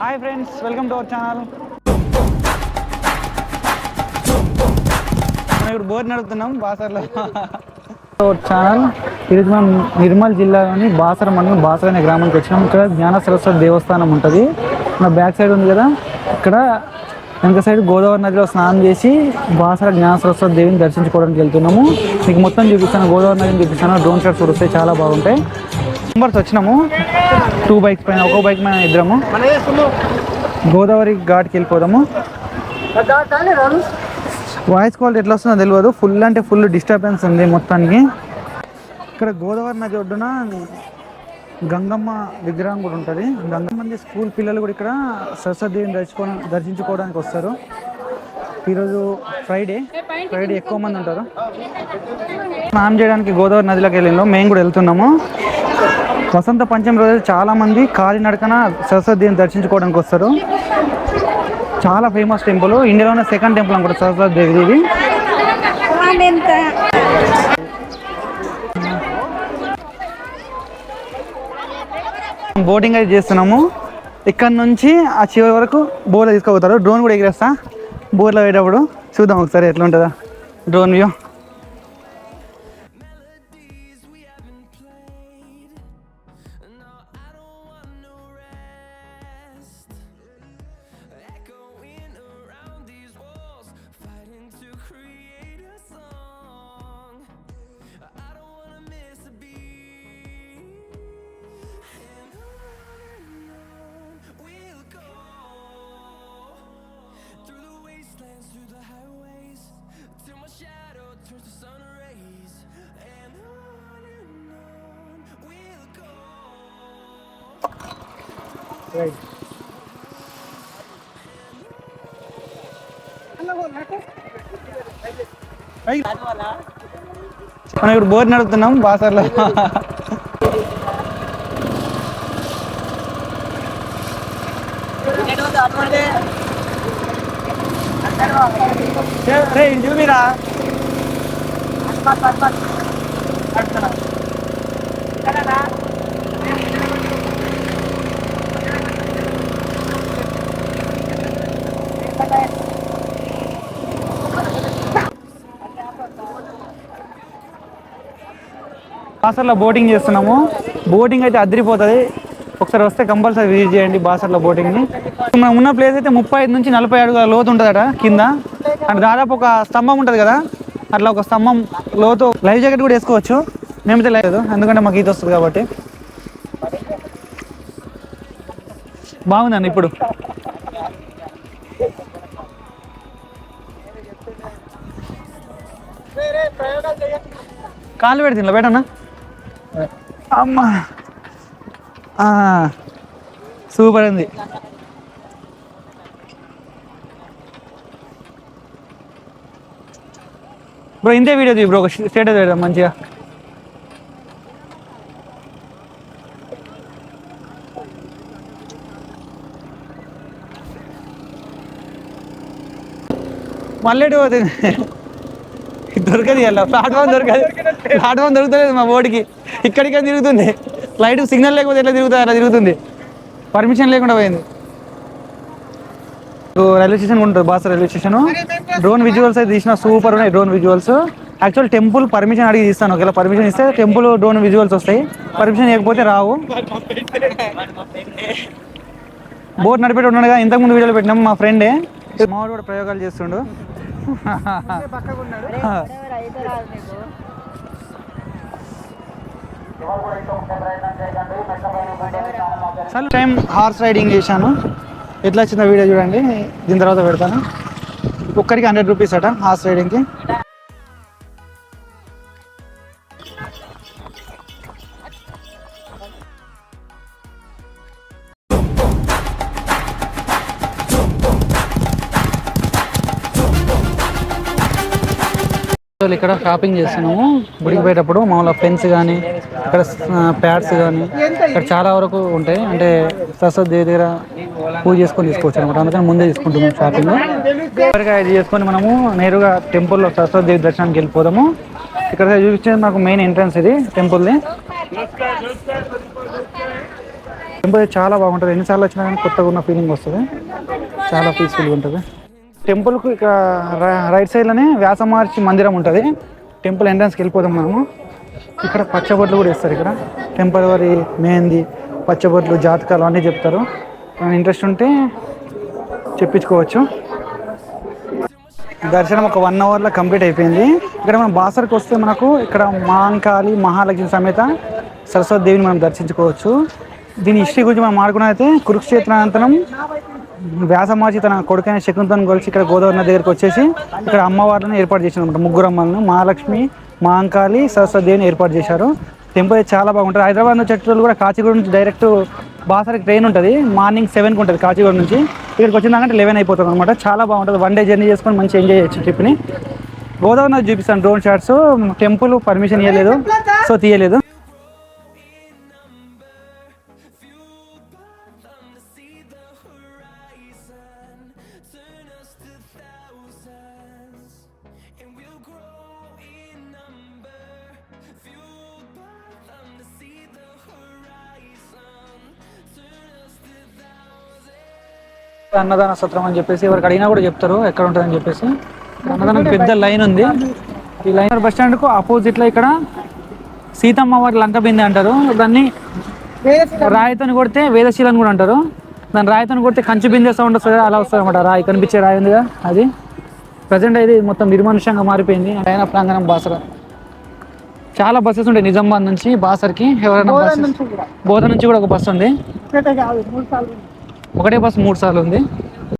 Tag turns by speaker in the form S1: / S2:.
S1: Hi friends welcome to our channel. మనం ఇప్పుడు bore నడుపుతున్నాం బాసర్లో channel. ఈరోజు మనం నిర్మల్ జిల్లాలోని బాసర మండలం బాసర అనే గ్రామానికి వచ్చినాం. ఇక్కడ జ్ఞాన సరస్వతి దేవస్థానం ఉంటుంది. మన బ్యాక్ సైడ్ ఉంది కదా? ఇక్కడ వెనక సైడ్ గోదావరి నదిలో స్నానం చేసి బాసర జ్ఞాన సరస్వతి దేవిని దర్శించుకోవడానికి వెళ్తున్నాము. మీకు మొత్తం చూపిస్తాను గోదావరి నదిని చూపిస్తాను. డ్రోన్ షాట్స్ చూస్తే వస్తాయి చాలా బాగుంటాయి. మెంబర్స్ వచ్చినాము. టూ బైక్స్ పైన ఒక బైక్ పైన ఇద్దరము. గోదావరి ఘాట్కి వెళ్ళిపోదాము. వాయిస్ క్వాలిటీ ఎట్లా వస్తుందో తెలియదు ఫుల్ అంటే ఫుల్ డిస్టర్బెన్స్ ఉంది మొత్తానికి. ఇక్కడ గోదావరి నది ఒడ్డున గంగమ్మ విగ్రహం కూడా ఉంటుంది. గంగమ్మ మంది స్కూల్ పిల్లలు కూడా ఇక్కడ సరస్వతిని దర్శించుకో దర్శించుకోవడానికి వస్తారు. ఈరోజు ఫ్రైడే ఫ్రైడే ఎక్కువ మంది ఉంటారు. స్నానం చేయడానికి గోదావరి నదిలోకి వెళ్ళిందో మేము కూడా వెళ్తున్నాము. వసంత పంచమి రోజు చాలామంది కాలినడకన సరస్వతిని దర్శించుకోవడానికి వస్తారు. చాలా ఫేమస్ టెంపుల్ ఇండియాలోనే సెకండ్ టెంపుల్ అనుకుంటా సరస్వతి దేవి ఇది బోటింగ్ అయితే చేస్తున్నాము. ఇక్కడ నుంచి ఆ చివరి వరకు బోర్లో తీసుకుపోతారు. డ్రోన్ కూడా ఎగిరేస్తా. బోర్లో పోయేటప్పుడు చూద్దాం ఒకసారి ఎట్లా ఉంటుందా. డ్రోన్ వ్యూ మనం ఇప్పుడు బోర్ నడుపుతున్నాం బాసర్లో రే ఇది బాసర్లో బోటింగ్ చేస్తున్నాము. బోటింగ్ అయితే అదిరిపోతుంది. ఒకసారి వస్తే కంపల్సరీ విజిట్ చేయండి బాసర్లో బోటింగ్ని. మనం ఉన్న ప్లేస్ అయితే ముప్పై ఐదు నుంచి నలభై అడుగుల లోతు ఉంటుందట కింద. అంటే దాదాపు ఒక స్తంభం ఉంటుంది కదా. అట్లా ఒక స్తంభం లోతు. లైఫ్ జాకెట్ కూడా వేసుకోవచ్చు. మేమైతే లేదు. ఎందుకంటే మాకు ఈత వస్తుంది కాబట్టి. బాగుందండి ఇప్పుడు. కాలు పెడితే ఇలా పెట్టనా? అమ్మా ఆ, సూపర్ ఉంది బ్రో ఇంతే వీడియో తీ బ్రో ఒక స్టేటస్ పెడదాం మంచిగా మళ్ళీ ఎటు పోతుంది దొరకదు ఇలా ప్లాట్ఫామ్ దొరకదు. ప్లాట్ఫామ్ దొరుకుతలేదు మా బోర్డుకి. ఇక్కడికే తిరుగుతుంది. లైట్ సిగ్నల్ లేకపోతే ఎట్లా తిరుగుతుంది అలా తిరుగుతుంది. పర్మిషన్ లేకుండా పోయింది. రైల్వే స్టేషన్ ఉంటుంది boss railway station. Drone visuals అయితే తీసిన సూపర్ ఉన్నాయి drone visuals actual temple permission అడిగి తీస్తాను. ఒకవేళ పర్మిషన్ ఇస్తే టెంపుల్ డ్రోన్ విజువల్స్ వస్తాయి. పర్మిషన్ ఇవ్వకపోతే రావు. బోట్ నడిపెట్టి ఉన్నాడుగా ఇంతకుముందు వీడియోలు పెట్టినాం మా ఫ్రెండే మావాడు కూడా ప్రయోగాలు చేస్తుండు. చాలా టైం హార్స్ రైడింగ్ చేశాను. ఎట్లా వచ్చిందో వీడియో చూడండి. దీని తర్వాత పెడతాను. ఒక్కరికి హండ్రెడ్ రూపీస్ అట హార్స్ రైడింగ్కి. వాళ్ళు ఇక్కడ షాపింగ్ చేస్తున్నాము. గుడికి పోయేటప్పుడు మామూలుగా పెన్స్ కానీ ఇక్కడ ప్యాడ్స్ కానీ ఇక్కడ చాలా వరకు ఉంటాయి. అంటే సరస్వతి దేవి దగ్గర పూజ చేసుకొని తీసుకోవచ్చు అనమాట అందుకని ముందే తీసుకుంటున్నాం షాపింగ్ చివరిగా ఇది చేసుకొని మనము నేరుగా టెంపుల్లో సరస్వతి దేవి దర్శనానికి వెళ్ళిపోదాము. ఇక్కడ చూపించేది మాకు మెయిన్ ఎంట్రన్స్ ఇది టెంపుల్ది టెంపుల్ చాలా బాగుంటుంది. ఎన్నిసార్లు వచ్చినా కానీ కొత్తగా ఉన్న ఫీలింగ్ వస్తుంది. చాలా పీస్ఫుల్గా ఉంటుంది. టెంపుల్కు ఇక రైట్ సైడ్లోనే వ్యాసమహర్షి మందిరం ఉంటుంది. టెంపుల్ ఎంట్రన్స్కి వెళ్ళిపోతాం మనము. ఇక్కడ పచ్చబొట్లు కూడా ఇస్తారు ఇక్కడ. టెంపుల్ వారి మెహందీ పచ్చబొట్లు జాతకాలు అన్నీ చెప్తారు. ఇంట్రెస్ట్ ఉంటే చెప్పించుకోవచ్చు. దర్శనం ఒక వన్ అవర్లో కంప్లీట్ అయిపోయింది. ఇక్కడ మనం బాసర్కి వస్తే మనకు ఇక్కడ మాంకాళి మహాలక్ష్మి సమేత సరస్వతి దేవిని మనం దర్శించుకోవచ్చు. దీని హిస్టరీ గురించి మనం మాట్లాడుకున్నైతే కురుక్షేత్రానంతరం వ్యాసమాచి తన కొడుకైన శకుంతను కలిసి ఇక్కడ గోదావరి నది దగ్గరికి వచ్చేసి ఇక్కడ అమ్మవార్లను ఏర్పాటు చేసింది అనమాట ముగ్గురు అమ్మలను మహాలక్ష్మి మహంకాళి సరస్వతిని ఏర్పాటు చేశారు. టెంపుల్ అయితే చాలా బాగుంటుంది. హైదరాబాద్ నుంచి వచ్చేటప్పుడు కూడా కాచిగూడ నుంచి డైరెక్ట్ బాసరికి ట్రైన్ ఉంటుంది. మార్నింగ్ సెవెన్కి ఉంటుంది కాచిగూడ నుంచి. ఇక్కడికి వచ్చిందాకంటే లెవెన్ అయిపోతుంది అనమాట చాలా బాగుంటుంది. వన్ డే జర్నీ చేసుకొని మంచిగా ఎంజాయ్ చేయొచ్చు ట్రిప్ని గోదావరి నది చూపిస్తాను. డ్రోన్ షాట్స్ టెంపుల్ పర్మిషన్ ఇవ్వలేదు సో తీయలేదు. అన్నదాన సత్రం అని చెప్పేసి ఎవరికి అడిగినా కూడా చెప్తారు ఎక్కడ ఉంటుందని చెప్పేసి. అన్నదానం పెద్ద లైన్ ఉంది. ఈ లైన్ బస్ స్టాండ్కు ఆపోజిట్లో ఇక్కడ సీతమ్మ వారి లంక బిందె అంటారు. దాన్ని రాయితోని కొడితే వేదశీల అని కూడా అంటారు. దాని రాయితోని కొడితే కంచి బిందె సౌండ్ వస్తుంది అలా వస్తుంది అనమాట రాయి కనిపించే రాయి ఉందిగా అది. ప్రజెంట్ అయితే మొత్తం నిర్మానుష్యంగా మారిపోయింది. ఆయన ప్రాంగణం బాసర. చాలా బస్సెస్ ఉంటాయి నిజామాబాద్ నుంచి బాసర్కి ఎవరైనా బోధ నుంచి కూడా. ఒక బస్సు ఉంది. ఒకటే బస్సు మూడు సార్లు ఉంది.